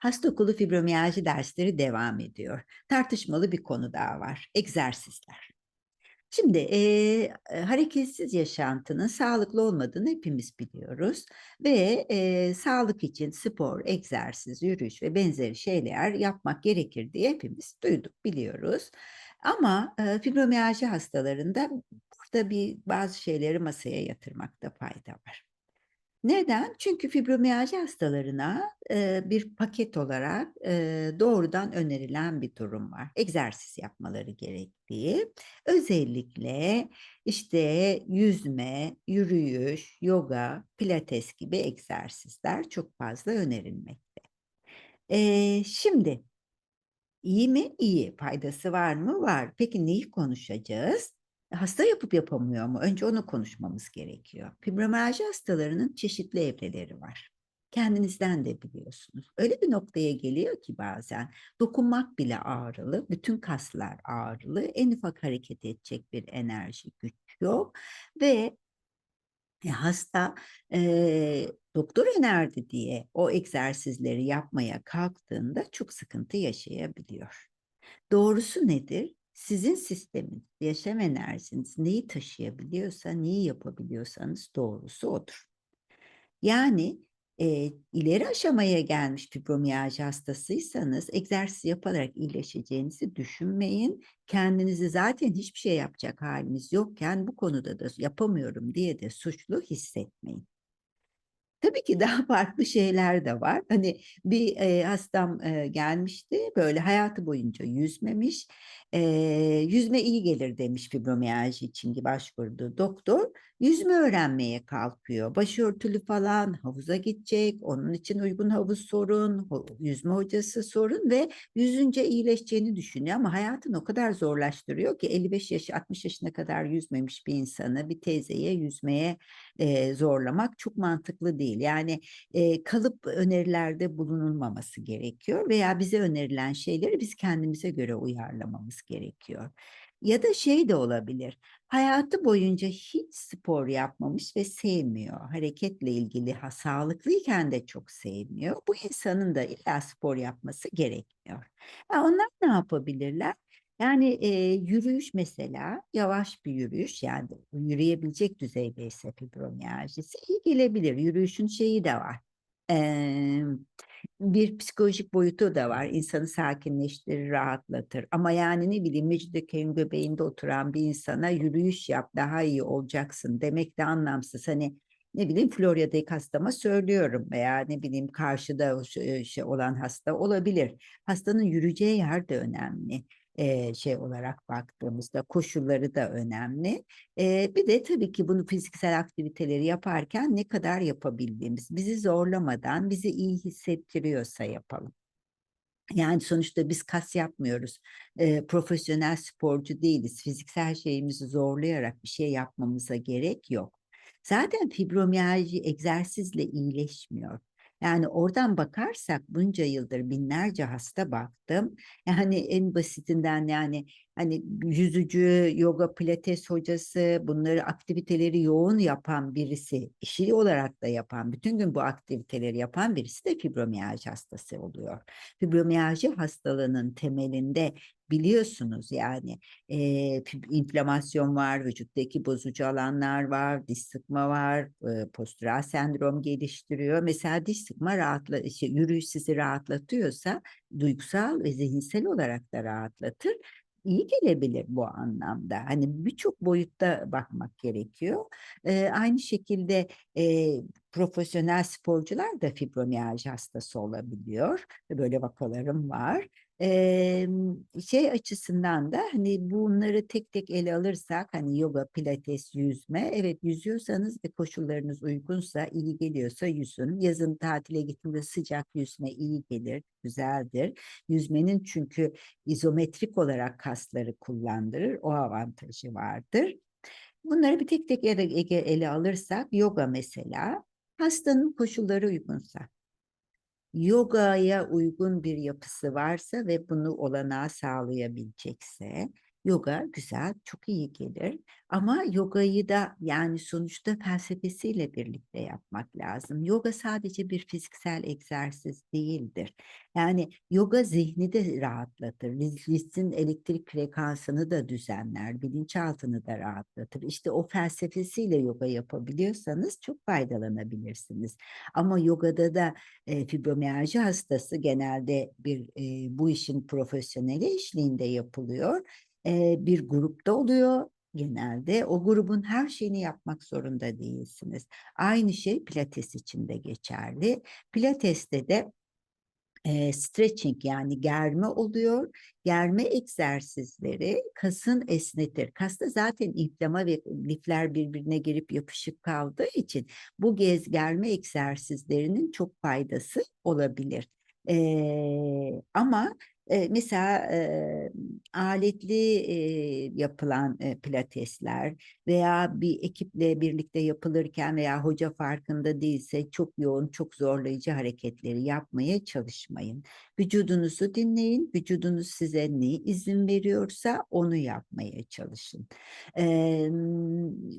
Hasta okulu fibromiyalji dersleri devam ediyor. Tartışmalı bir konu daha var. Egzersizler. Şimdi eee, hareketsiz yaşantının sağlıklı olmadığını hepimiz biliyoruz ve eee, sağlık için spor, egzersiz, yürüyüş ve benzeri şeyler yapmak gerekir diye hepimiz duyduk, biliyoruz. Ama eee, fibromiyalji hastalarında burada bir bazı şeyleri masaya yatırmakta fayda var. Neden? Çünkü fibromiyalji hastalarına eee, bir paket olarak eee, doğrudan önerilen bir durum var. Egzersiz yapmaları gerektiği. Özellikle işte yüzme, yürüyüş, yoga, pilates gibi egzersizler çok fazla önerilmekte. Eee, şimdi iyi mi? İyi. Faydası var mı? Var. Peki neyi konuşacağız? Hasta yapıp yapamıyor mu? Önce onu konuşmamız gerekiyor. Fibromiyalji hastalarının çeşitli evreleri var. Kendinizden de biliyorsunuz. Öyle bir noktaya geliyor ki bazen dokunmak bile ağrılı, bütün kaslar ağrılı, en ufak hareket edecek bir enerji, güç yok ve e, hasta eee, doktor önerdi diye o egzersizleri yapmaya kalktığında çok sıkıntı yaşayabiliyor. Doğrusu nedir? Sizin sisteminiz, yaşam enerjiniz neyi taşıyabiliyorsa, neyi yapabiliyorsanız doğrusu odur. Yani eee, ileri aşamaya gelmiş fibromiyalji hastasıysanız egzersiz yaparak iyileşeceğinizi düşünmeyin. Kendinizi zaten hiçbir şey yapacak haliniz yokken bu konuda da yapamıyorum diye de suçlu hissetmeyin. Tabii ki daha farklı şeyler de var. Hani bir eee, hastam eee, gelmişti, böyle hayatı boyunca yüzmemiş. Eee, yüzme iyi gelir demiş fibromiyalji için ki başvurdu doktor. Yüzme öğrenmeye kalkıyor. Başörtülü falan havuza gidecek. Onun için uygun havuz sorun, yüzme hocası sorun ve yüzünce iyileşeceğini düşünüyor ama hayatını o kadar zorlaştırıyor ki 55 yaş 60 yaşına kadar yüzmemiş bir insanı bir teyzeye yüzmeye eee, zorlamak çok mantıklı değil. Yani eee, kalıp önerilerde bulunulmaması gerekiyor veya bize önerilen şeyleri biz kendimize göre uyarlamamız gerekiyor. Ya da şey de olabilir. Hayatı boyunca hiç spor yapmamış ve sevmiyor. Hareketle ilgili ha, sağlıklıyken de çok sevmiyor. Bu insanın da illa spor yapması gerekmiyor. Ha, onlar ne yapabilirler? Yani e, yürüyüş mesela yavaş bir yürüyüş yani yürüyebilecek düzeyde ise fibromiyajisi iyi gelebilir. Yürüyüşün şeyi de var. Eee, bir psikolojik boyutu da var. İnsanı sakinleştirir, rahatlatır. Ama yani ne bileyim Mecidiyeköy'ün göbeğinde oturan bir insana yürüyüş yap daha iyi olacaksın demek de anlamsız. Hani ne bileyim Florya'daki hastama söylüyorum veya ne bileyim karşıda şey olan hasta olabilir. Hastanın yürüyeceği yer de önemli şey olarak baktığımızda koşulları da önemli. Bir de tabii ki bunu fiziksel aktiviteleri yaparken ne kadar yapabildiğimiz, bizi zorlamadan, bizi iyi hissettiriyorsa yapalım. Yani sonuçta biz kas yapmıyoruz. Eee, profesyonel sporcu değiliz. Fiziksel şeyimizi zorlayarak bir şey yapmamıza gerek yok. Zaten fibromiyalji egzersizle iyileşmiyor. Yani oradan bakarsak bunca yıldır binlerce hasta baktım. Yani en basitinden yani hani yüzücü, yoga, pilates hocası bunları aktiviteleri yoğun yapan birisi, işi olarak da yapan, bütün gün bu aktiviteleri yapan birisi de fibromiyalji hastası oluyor. Fibromiyalji hastalığının temelinde biliyorsunuz yani e, inflamasyon var, vücuttaki bozucu alanlar var, diş sıkma var, e, postüral sendrom geliştiriyor. Mesela diş sıkma rahatla, işte, yürüyüş sizi rahatlatıyorsa duygusal ve zihinsel olarak da rahatlatır. İyi gelebilir bu anlamda. Hani birçok boyutta bakmak gerekiyor. E, aynı şekilde e, profesyonel sporcular da fibromiyalji hastası olabiliyor. Böyle vakalarım var. Eee, şey açısından da hani bunları tek tek ele alırsak hani yoga, pilates, yüzme evet yüzüyorsanız ve koşullarınız uygunsa iyi geliyorsa yüzün. Yazın tatile gittiğinde sıcak yüzme iyi gelir, güzeldir. Yüzmenin çünkü izometrik olarak kasları kullandırır. O avantajı vardır. Bunları bir tek tek ele, ele alırsak yoga mesela hastanın koşulları uygunsa yogaya uygun bir yapısı varsa ve bunu olanağı sağlayabilecekse, Yoga güzel, çok iyi gelir ama yogayı da yani sonuçta felsefesiyle birlikte yapmak lazım. Yoga sadece bir fiziksel egzersiz değildir. Yani yoga zihni de rahatlatır. Vücudun elektrik frekansını da düzenler, bilinçaltını da rahatlatır. İşte o felsefesiyle yoga yapabiliyorsanız çok faydalanabilirsiniz. Ama yogada da e, fibromiyalji hastası genelde bir e, bu işin profesyoneli eşliğinde yapılıyor e, bir grupta oluyor genelde. O grubun her şeyini yapmak zorunda değilsiniz. Aynı şey Pilates için de geçerli. Pilates'te de e, stretching yani germe oluyor. Germe egzersizleri kasın esnetir. Kasta zaten inflama ve lifler birbirine girip yapışık kaldığı için bu gez germe egzersizlerinin çok faydası olabilir. E, ama e, mesela e, aletli e, yapılan e, pilatesler veya bir ekiple birlikte yapılırken veya hoca farkında değilse çok yoğun, çok zorlayıcı hareketleri yapmaya çalışmayın. Vücudunuzu dinleyin, vücudunuz size ne izin veriyorsa onu yapmaya çalışın. E,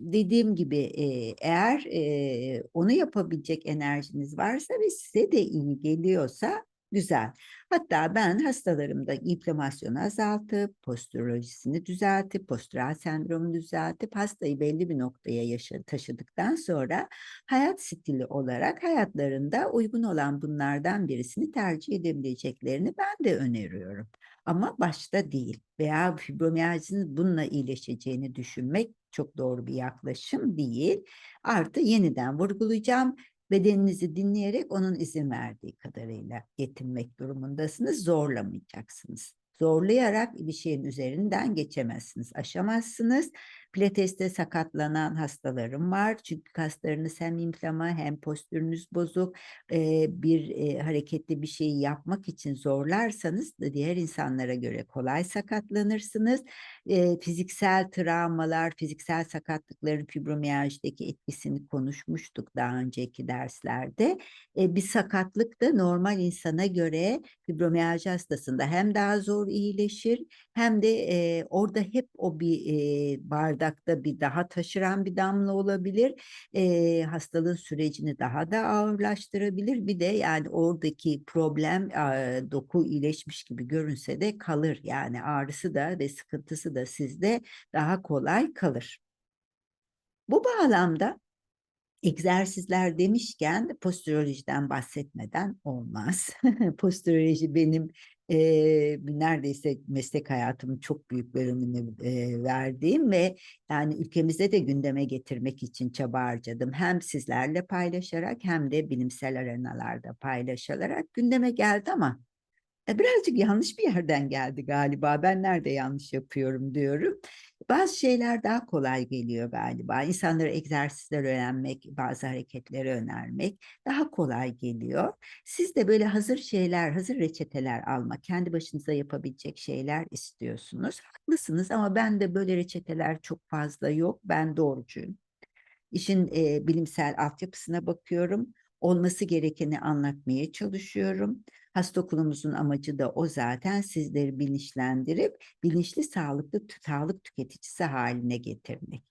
dediğim gibi e, eğer e, onu yapabilecek enerjiniz varsa ve size de iyi geliyorsa Güzel. Hatta ben hastalarımda inflamasyonu azaltıp, postürolojisini düzeltip, postüral sendromu düzeltip hastayı belli bir noktaya yaşa taşıdıktan sonra hayat stili olarak hayatlarında uygun olan bunlardan birisini tercih edebileceklerini ben de öneriyorum. Ama başta değil veya fibromiyalcinin bununla iyileşeceğini düşünmek çok doğru bir yaklaşım değil. Artı yeniden vurgulayacağım bedeninizi dinleyerek onun izin verdiği kadarıyla yetinmek durumundasınız, zorlamayacaksınız. Zorlayarak bir şeyin üzerinden geçemezsiniz, aşamazsınız. Pilateste sakatlanan hastalarım var. Çünkü kaslarınız hem inflama hem postürünüz bozuk. Ee, bir e, hareketli bir şeyi yapmak için zorlarsanız diğer insanlara göre kolay sakatlanırsınız. Ee, fiziksel travmalar, fiziksel sakatlıkların fibromiyajideki etkisini konuşmuştuk daha önceki derslerde. Ee, bir sakatlık da normal insana göre fibromiyalji hastasında hem daha zor iyileşir hem de e, orada hep o bir e, bardakta bir daha taşıran bir damla olabilir. E, hastalığın sürecini daha da ağırlaştırabilir. Bir de yani oradaki problem e, doku iyileşmiş gibi görünse de kalır. Yani ağrısı da ve sıkıntısı da sizde daha kolay kalır. Bu bağlamda egzersizler demişken postürolojiden bahsetmeden olmaz. Postüroloji benim e, neredeyse meslek hayatımın çok büyük bölümünü e, verdiğim ve yani ülkemizde de gündeme getirmek için çaba harcadım. Hem sizlerle paylaşarak hem de bilimsel arenalarda paylaşılarak gündeme geldi ama e, birazcık yanlış bir yerden geldi galiba. Ben nerede yanlış yapıyorum diyorum. Bazı şeyler daha kolay geliyor galiba. İnsanlara egzersizler öğrenmek, bazı hareketleri önermek daha kolay geliyor. Siz de böyle hazır şeyler, hazır reçeteler almak, kendi başınıza yapabilecek şeyler istiyorsunuz. Haklısınız ama ben de böyle reçeteler çok fazla yok. Ben doğrucuyum. İşin e, bilimsel altyapısına bakıyorum. Olması gerekeni anlatmaya çalışıyorum. Hasta okulumuzun amacı da o zaten sizleri bilinçlendirip bilinçli sağlıklı sağlık tüketicisi haline getirmek.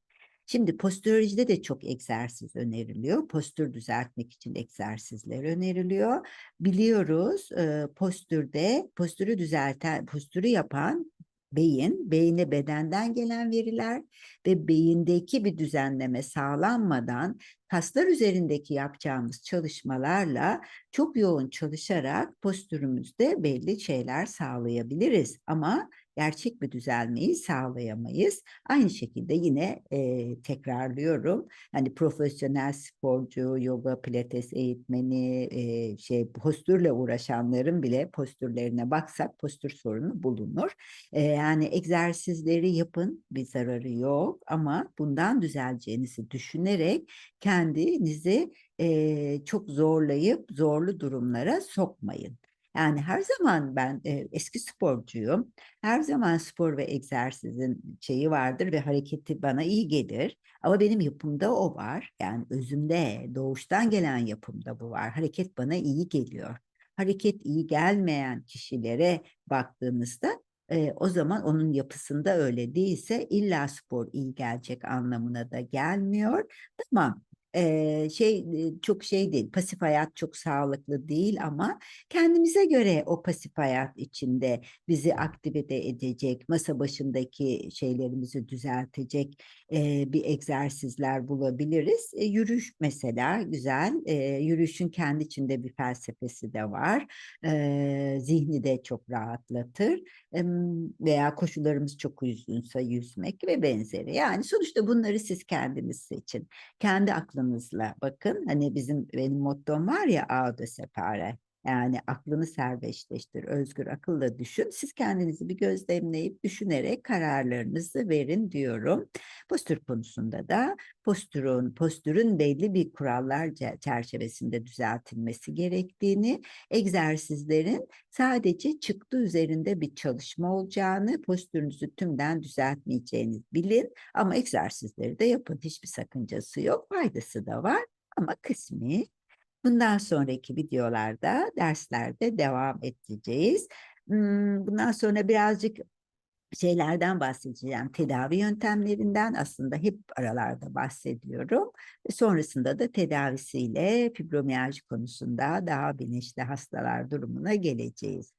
Şimdi postürolojide de çok egzersiz öneriliyor. Postür düzeltmek için egzersizler öneriliyor. Biliyoruz postürde postürü düzelten, postürü yapan beyin, beyine bedenden gelen veriler ve beyindeki bir düzenleme sağlanmadan kaslar üzerindeki yapacağımız çalışmalarla çok yoğun çalışarak postürümüzde belli şeyler sağlayabiliriz. Ama gerçek bir düzelmeyi sağlayamayız. Aynı şekilde yine e, tekrarlıyorum. Hani profesyonel sporcu, yoga, pilates eğitmeni, e, şey postürle uğraşanların bile postürlerine baksak postür sorunu bulunur. E, yani egzersizleri yapın bir zararı yok ama bundan düzeleceğinizi düşünerek kendinizi e, çok zorlayıp zorlu durumlara sokmayın. Yani her zaman ben e, eski sporcuyum. Her zaman spor ve egzersizin şeyi vardır ve hareketi bana iyi gelir. Ama benim yapımda o var. Yani özümde, doğuştan gelen yapımda bu var. Hareket bana iyi geliyor. Hareket iyi gelmeyen kişilere baktığımızda Eee, o zaman onun yapısında öyle değilse illa spor iyi gelecek anlamına da gelmiyor. Tamam, eee, şey, çok şey değil, pasif hayat çok sağlıklı değil ama kendimize göre o pasif hayat içinde bizi aktive edecek, masa başındaki şeylerimizi düzeltecek, eee, bir egzersizler bulabiliriz. Eee, yürüyüş mesela güzel. Eee, yürüyüşün kendi içinde bir felsefesi de var. Eee, zihni de çok rahatlatır. Emm, veya koşullarımız çok uygunsa yüzmek ve benzeri. Yani sonuçta bunları siz kendiniz seçin. Kendi aklınızla bakın. Hani bizim benim mottom var ya "Aude separe" yani aklını serbestleştir, özgür akılla düşün. Siz kendinizi bir gözlemleyip düşünerek kararlarınızı verin diyorum. Postür konusunda da postürün postürün belli bir kurallar çerçevesinde düzeltilmesi gerektiğini, egzersizlerin sadece çıktı üzerinde bir çalışma olacağını, postürünüzü tümden düzeltmeyeceğini bilin ama egzersizleri de yapın. Hiçbir sakıncası yok, faydası da var ama kısmi. Bundan sonraki videolarda, derslerde devam edeceğiz. Imm, bundan sonra birazcık şeylerden bahsedeceğim, tedavi yöntemlerinden. Aslında hep aralarda bahsediyorum. Sonrasında da tedavisiyle fibromiyalji konusunda daha bilinçli hastalar durumuna geleceğiz.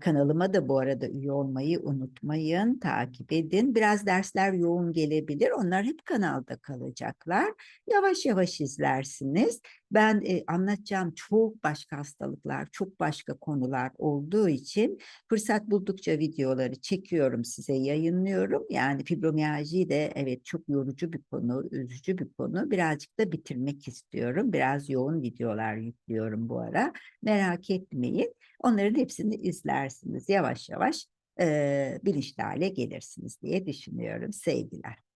Kanalıma da bu arada üye olmayı unutmayın, takip edin. Biraz dersler yoğun gelebilir. Onlar hep kanalda kalacaklar. Yavaş yavaş izlersiniz. Ben, eee, anlatacağım çok başka hastalıklar, çok başka konular olduğu için fırsat buldukça videoları çekiyorum, size yayınlıyorum. Yani fibromiyalji de evet çok yorucu bir konu, üzücü bir konu. Birazcık da bitirmek istiyorum. Biraz yoğun videolar yüklüyorum bu ara. Merak etmeyin. Onların hepsini izlersiniz. Yavaş yavaş, eee, bilinçli hâle gelirsiniz diye düşünüyorum. Sevgiler.